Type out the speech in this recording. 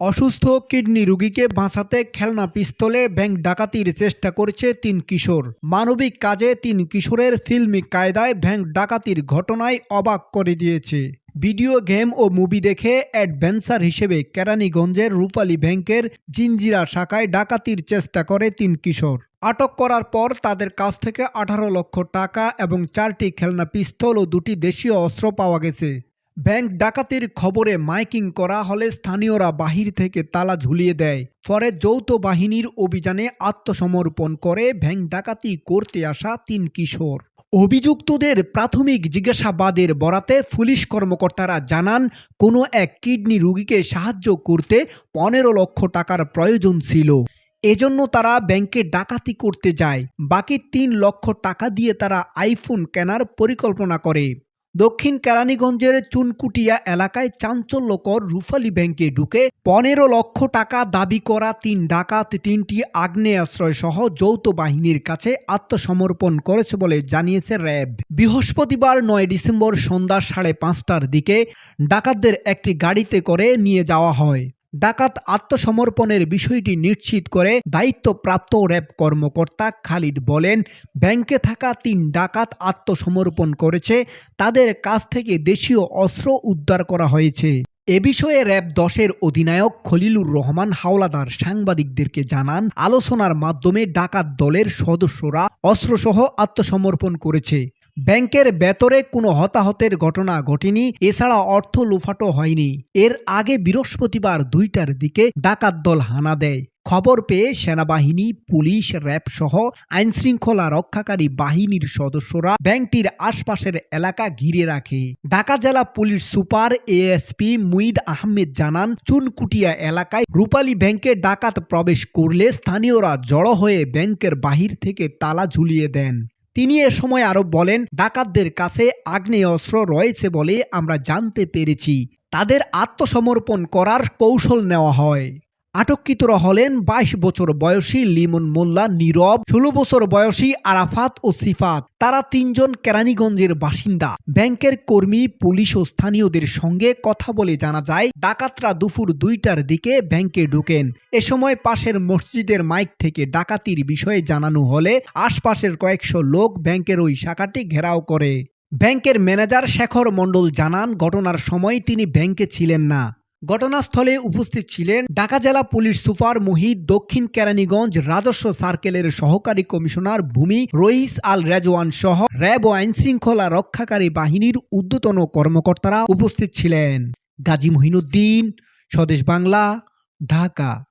অসুস্থ কিডনি রোগীকে বাঁচাতে খেলনা পিস্তলে ব্যাংক ডাকাতির চেষ্টা করেছে তিন কিশোর। মানবিক কাজে তিন কিশোরের ফিল্মি কায়দায় ব্যাংক ডাকাতির ঘটনায় অবাক করে দিয়েছে। ভিডিও গেম ও মুভি দেখে অ্যাডভেঞ্চার হিসেবে কেরানীগঞ্জের রূপালী ব্যাংকের জিঞ্জিরা শাখায় ডাকাতির চেষ্টা করে তিন কিশোর। আটক করার পর তাদের কাছ থেকে আঠারো লক্ষ টাকা এবং চারটি খেলনা পিস্তল ও দুটি দেশীয় অস্ত্র পাওয়া গেছে। ব্যাংক ডাকাতির খবরে মাইকিং করা হলে স্থানীয়রা বাহির থেকে তালা ঝুলিয়ে দেয়। পরে যৌথ বাহিনীর অভিযানে আত্মসমর্পণ করে ব্যাংক ডাকাতি করতে আসা তিন কিশোর। অভিযুক্তদের প্রাথমিক জিজ্ঞাসাবাদের বরাতে পুলিশ কর্মকর্তারা জানান, কোনো এক কিডনি রোগীকে সাহায্য করতে পনেরো লক্ষ টাকার প্রয়োজন ছিল। এজন্য তারা ব্যাংকে ডাকাতি করতে যায়। বাকি তিন লক্ষ টাকা দিয়ে তারা আইফোন কেনার পরিকল্পনা করে। দক্ষিণ কেরানীগঞ্জের চুনকুটিয়া এলাকায় চাঞ্চল্যকর রুফালি ব্যাংকে ঢুকে পনেরো লক্ষ টাকা দাবি করা তিন ডাকাত তিনটি আগ্নেয়াশ্রয়সহ যৌথ বাহিনীর কাছে আত্মসমর্পণ করেছে বলে জানিয়েছে র্যাব। বৃহস্পতিবার নয় ডিসেম্বর সন্ধ্যা সাড়ে পাঁচটার দিকে ডাকাতদের একটি গাড়িতে করে নিয়ে যাওয়া হয়। ডাকাত আত্মসমর্পণের বিষয়টি নিশ্চিত করে দায়িত্বপ্রাপ্ত র্যাব কর্মকর্তা খালিদ বলেন, ব্যাংকে থাকা তিন ডাকাত আত্মসমর্পণ করেছে, তাদের কাছ থেকে দেশীয় অস্ত্র উদ্ধার করা হয়েছে। এ বিষয়ে র্যাব দশের অধিনায়ক খলিলুর রহমান হাওলাদার সাংবাদিকদেরকে জানান, আলোচনার মাধ্যমে ডাকাত দলের সদস্যরা অস্ত্রসহ আত্মসমর্পণ করেছে। ব্যাংকের ভেতরে কোনো হতাহতের ঘটনা ঘটেনি, এছাড়া অর্থ লোফাটো হয়নি। এর আগে বৃহস্পতিবার দুইটার দিকে ডাকাত দল হানা দেয়। খবর পেয়ে সেনাবাহিনী, পুলিশ, র্যাব সহ আইনশৃঙ্খলা রক্ষাকারী বাহিনীর সদস্যরা ব্যাংকটির আশপাশের এলাকা ঘিরে রাখে। ঢাকা জেলা police super ASP Muid Ahmed জানান, চুনকুটিয়া এলাকায় রূপালী ব্যাংকে ডাকাত প্রবেশ করলে স্থানীয়রা জড়ো হয়ে ব্যাংকের বাহির থেকে তালা ঝুলিয়ে দেন। তিনি এ সময় আরও বলেন, ডাকাতদের কাছে আগ্নেয়াস্ত্র রয়েছে বলে আমরা জানতে পেরেছি। তাদের আত্মসমর্পণ করার কৌশল নেওয়া হয়। আটককৃতরা হলেন বাইশ বছর বয়সী লিমন মোল্লা, নীরব, ষোলো বছর বয়সী আরাফাত ও সিফাত। তারা তিনজন কেরানীগঞ্জের বাসিন্দা। ব্যাংকের কর্মী, পুলিশ ও স্থানীয়দের সঙ্গে কথা বলে জানা যায়, ডাকাতরা দুপুর দুইটার দিকে ব্যাংকে ঢুকেন। এ সময় পাশের মসজিদের মাইক থেকে ডাকাতির বিষয়ে জানানো হলে আশপাশের কয়েকশো লোক ব্যাংকের ওই শাখাটি ঘেরাও করে। ব্যাংকের ম্যানেজার শেখর মণ্ডল জানান, ঘটনার সময় তিনি ব্যাংকে ছিলেন না। ঘটনাস্থলে উপস্থিত ছিলেন ঢাকা জেলা পুলিশ সুপার মুহিত দক্ষিণ কেরানীগঞ্জ রাজস্ব সার্কেলের সহকারী কমিশনার ভূমি রইস আল রেজওয়ান সহ র্যাব ও আইনশৃঙ্খলা রক্ষাকারী বাহিনীর ঊর্ধ্বতন কর্মকর্তারা উপস্থিত ছিলেন। গাজী মহিনুদ্দিন, স্বদেশ বাংলা, ঢাকা।